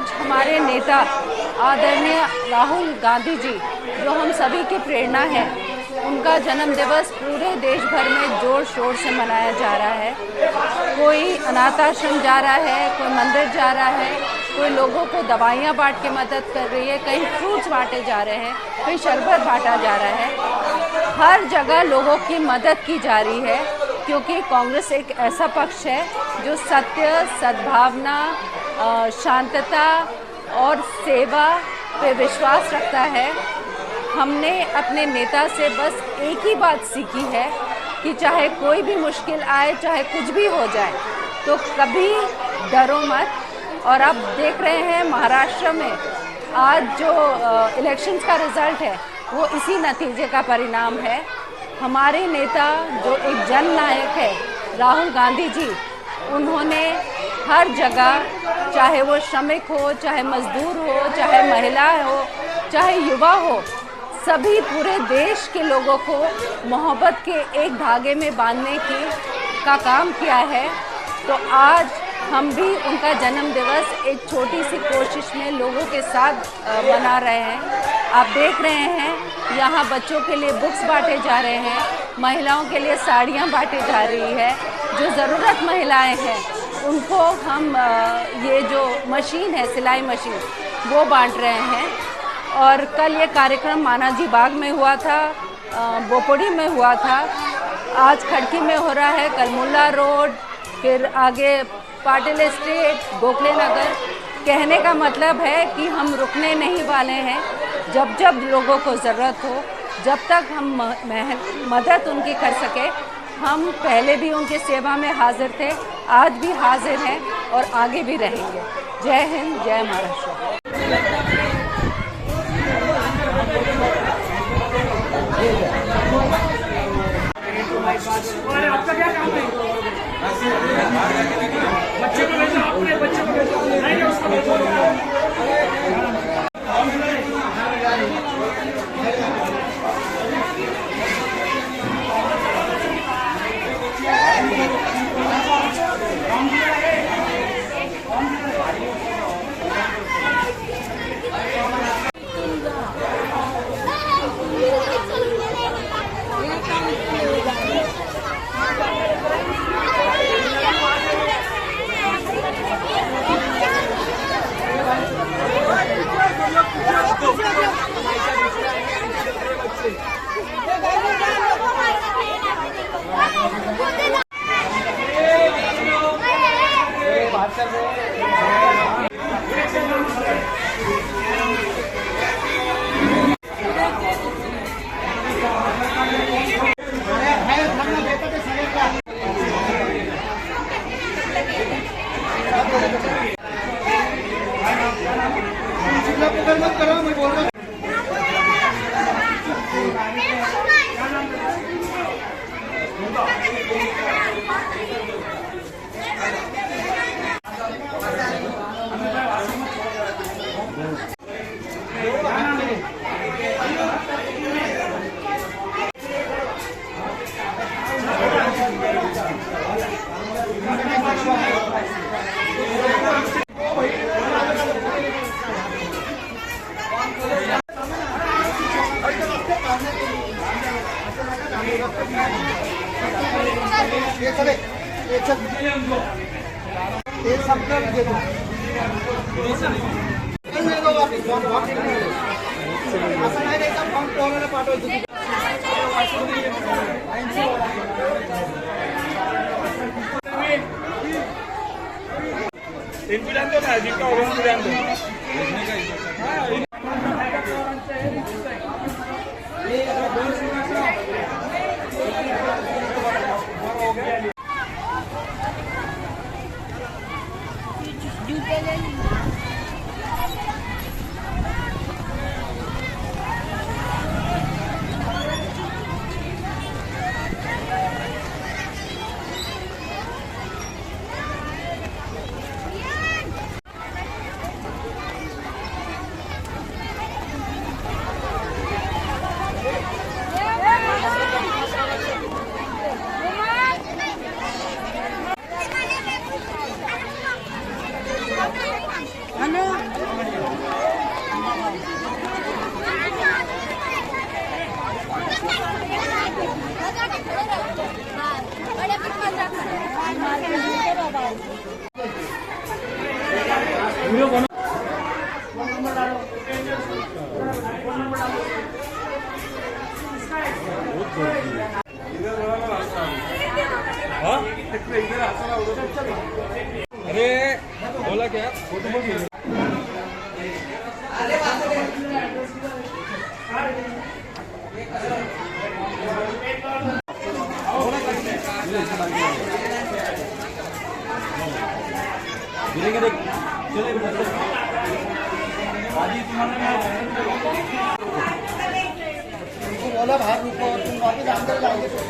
आज हमारे नेता आदरणीय राहुल गांधी जी, जो हम सभी की प्रेरणा है, उनका जन्म दिवस पूरे देश भर में ज़ोर शोर से मनाया जा रहा है। कोई अनाथ आश्रम जा रहा है, कोई मंदिर जा रहा है, कोई लोगों को दवाइयाँ बांट के मदद कर रही है, कहीं फ्रूट्स बांटे जा रहे हैं, कहीं शरबत बांटा जा रहा है। हर जगह लोगों की मदद की जा रही है, क्योंकि कांग्रेस एक ऐसा पक्ष है, जो सत्य, सद्भावना शांतता और सेवा पे विश्वास रखता है। हमने अपने नेता से बस एक ही बात सीखी है कि चाहे कोई भी मुश्किल आए, चाहे कुछ भी हो जाए तो कभी डरो मत। और आप देख रहे हैं महाराष्ट्र में आज जो इलेक्शंस का रिज़ल्ट है, वो इसी नतीजे का परिणाम है। हमारे नेता जो एक जननायक है, राहुल गांधी जी, उन्होंने हर जगह चाहे वो श्रमिक हो, चाहे मजदूर हो, चाहे महिला हो, चाहे युवा हो, सभी पूरे देश के लोगों को मोहब्बत के एक धागे में बांधने की, का काम किया है। तो आज हम भी उनका जन्म दिवस एक छोटी सी कोशिश में लोगों के साथ मना रहे हैं। आप देख रहे हैं, यहाँ बच्चों के लिए बुक्स बांटे जा रहे हैं, महिलाओं के लिए साड़ियाँ बांटी जा रही है, जो ज़रूरत महिलाएँ हैं। उनको हम ये जो मशीन है, सिलाई मशीन, वो बांट रहे हैं। और कल ये कार्यक्रम मानाजी बाग में हुआ था बोपड़ी में हुआ था। आज खड़की में हो रहा है, कल मुल्ला रोड, फिर आगे पाटिल स्ट्रीट गोखले नगर। कहने का मतलब है कि हम रुकने नहीं वाले हैं। जब जब लोगों को ज़रूरत हो, जब तक हम मदद उनकी कर सके, हम पहले भी उनकी सेवा में हाजिर थे। आज भी हाजिर हैं और आगे भी रहेंगे। जय हिंद जय Maharashtra. Tempuran tuh tadi, kau orang tempuran tuh. बोला बाहर रुको तुम वापस अंदर जाओगे सर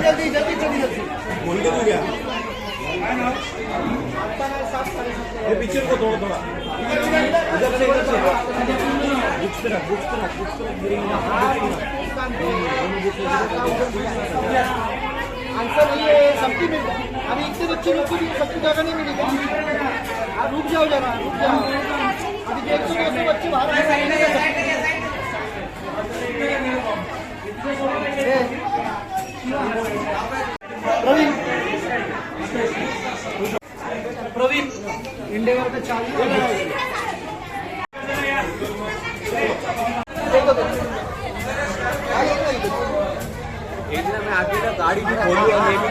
जल्दी जल्दी जल्दी जल्दी बोल के तू क्या ये को थोड़ा थोड़ा बुक्स रख बुक्स रख बुक्स रख गिरेंगी आंसर नहीं है सबकी मिल अभी इतने बच्चे लोग को भी सबकी जगह नहीं मिलेगी हाँ, रुक जाओ जरा रुक जाओ अभी देख तो कैसे बच्चे बाहर आ रहे हैं। ए, प्रवीण प्रवीण इंडियावर तर चालू आहे. देखो तो आगे ना इधर. एक ना मैं आगे गाड़ी भी खोलूँ और ये भी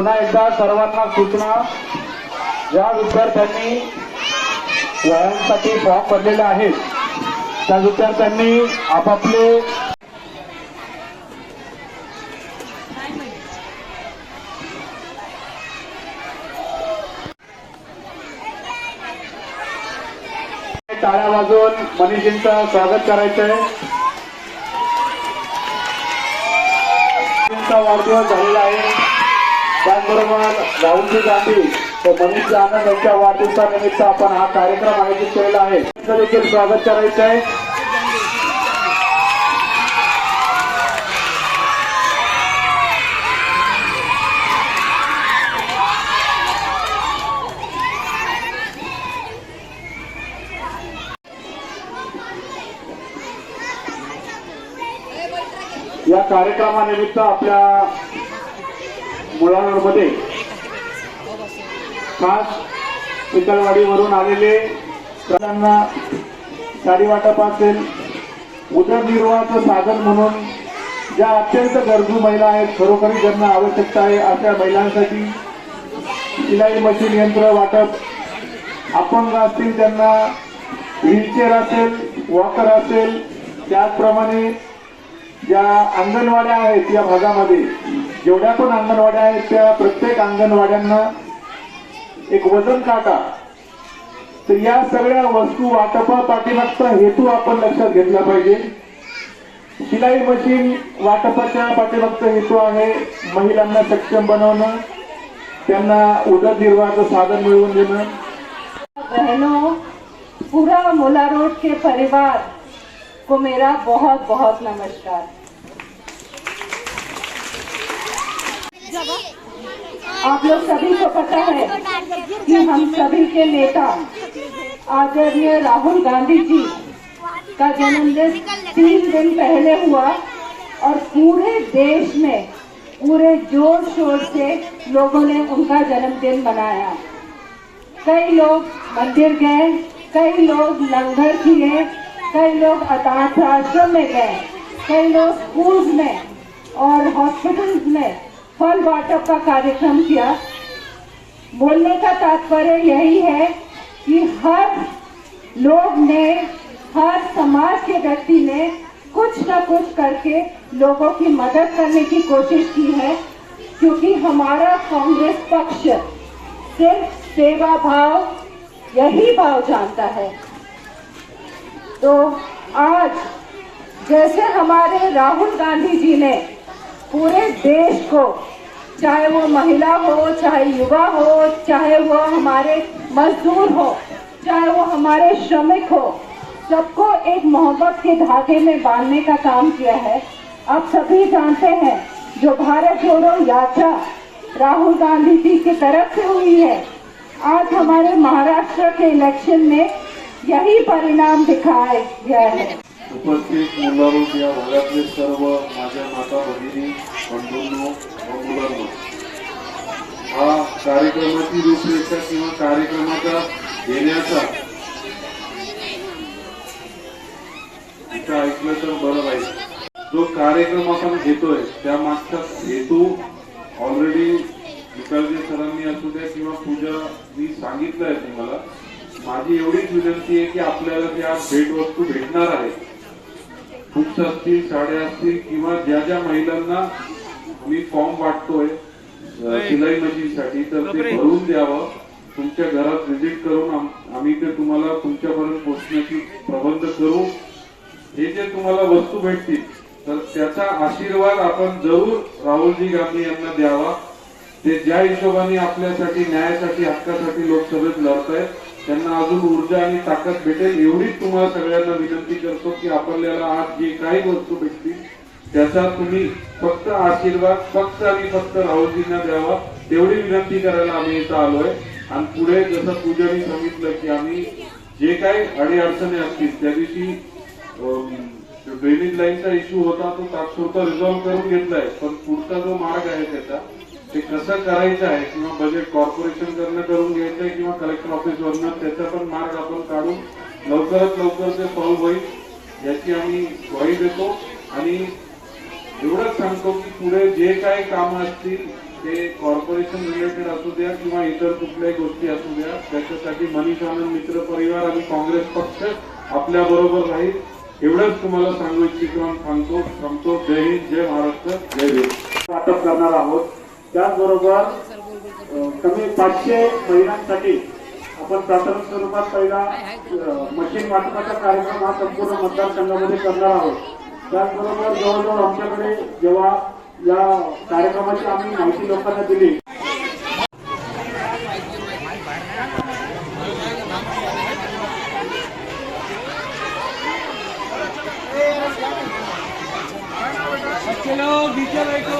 पुन्हा एकदा सर्वांना सूचना. ज्या विद्यार्थ्यांनी वयांसाठी फॉर्म भरलेले आहेत त्या विद्यार्थ्यांनी आपापले टाळ्या वाजवून मनीषजींचं स्वागत करायचंय. वाढदिवस झालेला आहे. त्याचबरोबर राहुलजी गांधी व मनीष आनंद यांच्या वाढदिवसानिमित्त आपण हा कार्यक्रम आयोजित केलेला आहे. देखील स्वागत करायचं आहे. या कार्यक्रमानिमित्त आपल्या मुळावरमध्ये खास चिकलवाडीवरून आलेले त्यांना साडी वाटप असेल उदरनिर्वाहाचं साधन म्हणून ज्या अत्यंत गरजू महिला आहेत खरोखरी ज्यांना आवश्यकता आहे अशा महिलांसाठी सिलाई मशीन यंत्र वाटप अपंग असतील त्यांना व्हीलचेअर असेल वॉकर असेल त्याचप्रमाणे ज्या अंगणवाड्या आहेत या भागामध्ये जेवढ्या पण अंगणवाड्या आहेत त्या प्रत्येक अंगणवाड्यांना एक वजन काटा. तर या सगळ्या वस्तू वाटपा पाठीमागचा हेतू आपण लक्षात घेतला पाहिजे. शिलाई मशीन वाटपाच्या पाठीमागचा हेतू आहे महिलांना सक्षम बनवणं त्यांना उदरनिर्वाहाचं साधन मिळवून देणं. बहनों पूरा मुला रोड के परिवार को मेरा बहुत बहुत नमस्कार. आप लोग सभी को पता है कि हम सभी के नेता आदरणीय राहुल गांधी जी का जन्मदिन तीन दिन पहले हुआ और पूरे देश में, पूरे ज़ोर शोर से लोगों ने उनका जन्मदिन मनाया। कई लोग मंदिर गए, कई लोग लंगर किए, कई लोग अनाथ आश्रम में गए, कई लोग स्कूल्स में और हॉस्पिटल्स में फल वाटप का कार्यक्रम किया। बोलने का तात्पर्य यही है कि हर लोग ने, हर समाज के व्यक्ति ने कुछ न कुछ करके लोगों की मदद करने की कोशिश की है, क्योंकि हमारा कांग्रेस पक्ष सिर्फ़ सेवा भाव, यही भाव जानता है। तो आज जैसे हमारे राहुल गांधी जी ने पूरे देश को, चाहे वो महिला हो, चाहे युवा हो, चाहे वो हमारे मजदूर हो, चाहे वो हमारे श्रमिक हो, सबको एक मोहब्बत के धागे में बांधने का काम किया है। आप सभी जानते हैं, जो भारत जोड़ो यात्रा राहुल गांधी जी की तरफ़ से हुई है, आज हमारे महाराष्ट्र के इलेक्शन में यही परिणाम दिखाया गया है। उपस्थित मुलारूप या भागातले सर्व माझ्या माता भगिनी बंधूंनो व मुलांनो. हा कार्यक्रमाची रूपरेषा किंवा कार्यक्रमाचा घेण्याचा. इथं ऐकलं तर बरं राहील जो कार्यक्रम आपण घेतोय त्यामागचा हेतू ऑलरेडी विकासजी सरांनी असू द्या किंवा पूजा मी सांगितलंय तुम्हाला. माझी एवढीच विनंती आहे की आपल्याला त्या भेटवस्तू भेटणार आहेत. बुक्स असतील साड्या असतील किंवा ज्या ज्या महिलांना मी फॉर्म वाटतोय अ, शिलाई मशीनसाठी तर ते भरून द्यावं. तुमच्या घरात व्हिजिट करून आम- आम्ही ते तुम्हाला तुमच्यापर्यंत पोहोचण्याची प्रबंध करू. हे जे तुम्हाला वस्तू भेटतील तर त्याचा आशीर्वाद आपण जरूर राहुलजी गांधी यांना द्यावा. ते ज्या हिशोबाने आपल्यासाठी न्यायासाठी हक्कासाठी लोकसभेत लढत आहेत त्यांना अजून ऊर्जा आणि ताकद भेटेल एवढीच तुम्हाला सगळ्यांना विनंती करतो की आपल्याला आज जे काही वस्तू भेटतील त्याचा तुम्ही फक्त आशीर्वाद फक्त आणि फक्त राहुलजींना द्यावा. तेवढी विनंती करायला आम्ही इथं आलोय. आणि पुढे जसं पूजाने सांगितलं की आम्ही जे काही अडीअडचणी असतील त्या दिवशी ड्रेनेज लाईनचा इश्यू होता तो तात्पुरता रिझॉल्व्ह करून घेतलाय. पण पुढचा जो मार्ग आहे त्याचा ते कसं करायचं आहे किंवा बजेट कॉर्पोरेशन करणं करून घ्यायचं आहे किंवा कलेक्टर ऑफिस वरनं त्याचा पण मार्ग आपण काढून लवकरात लवकर ते सॉल्व्ह होईल याची आम्ही ग्वाही देतो. आणि एवढंच सांगतो की पुढे जे काही कामं असतील ते कॉर्पोरेशन रिलेटेड असू द्या किंवा इतर कुठल्याही गोष्टी असू द्या त्याच्यासाठी मनीष आनंद मित्र परिवार आणि काँग्रेस पक्ष आपल्या बरोबर राहील. एवढंच तुम्हाला सांगू इच्छितो सांगतो सांगतो जय हिंद जय महाराष्ट्र जय देव. करणार आहोत त्याचबरोबर कमी पाचशे महिलांसाठी आपण प्राथमिक स्वरूपात पहिला मशीन वाटपाचा कार्यक्रम हा संपूर्ण मतदारसंघामध्ये करणार आहोत. त्याचबरोबर जवळजवळ आमच्याकडे जेव्हा या कार्यक्रमाची आम्ही माहिती लोकांना दिली लोग नीचे बैठो.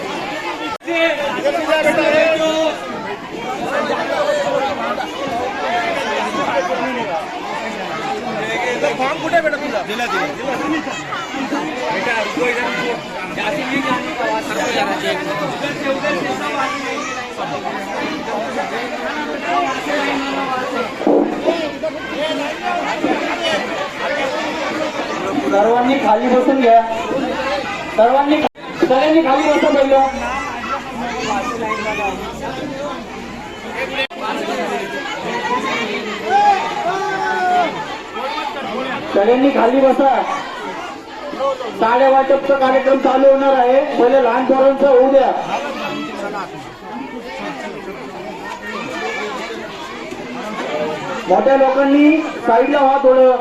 फॉर्म कुठे बेटा तुझा दिला दिला बेटा रुको इधर रुको जाती नहीं जाने का आवाज सबको जाना चाहिए सर्वांनी खाली बसून घ्या सर्वांनी सगळ्यांनी खाली बसा पहिलं सगळ्यांनी खाली बसा. साड्या वाटपचा कार्यक्रम चालू होणार आहे. पहिले लहान पोरांचं होऊ द्या. मोठ्या लोकांनी साईडला व्हा थोडं.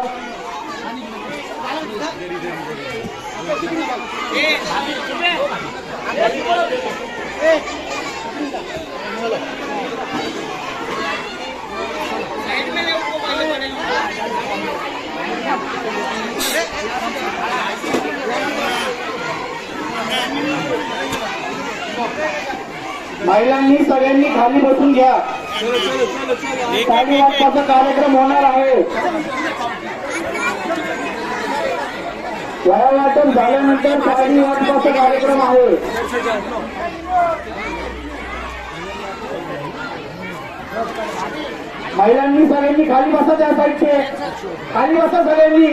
महिलांनी सगळ्यांनी खाली बसून घ्या. साडी वाजताचा कार्यक्रम होणार आहे. वया वाटप झाल्यानंतर साडी वाजताचा कार्यक्रम आहे. महिलांनी सगळ्यांनी खाली बसा त्या साईडचे खाली बसा सगळ्यांनी.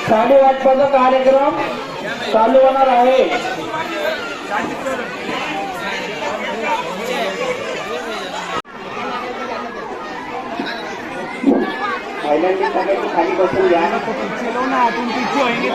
साडे वाजताचा कार्यक्रम चालू होणार आहे खाली बसून घ्या ना तुमची चोहिणी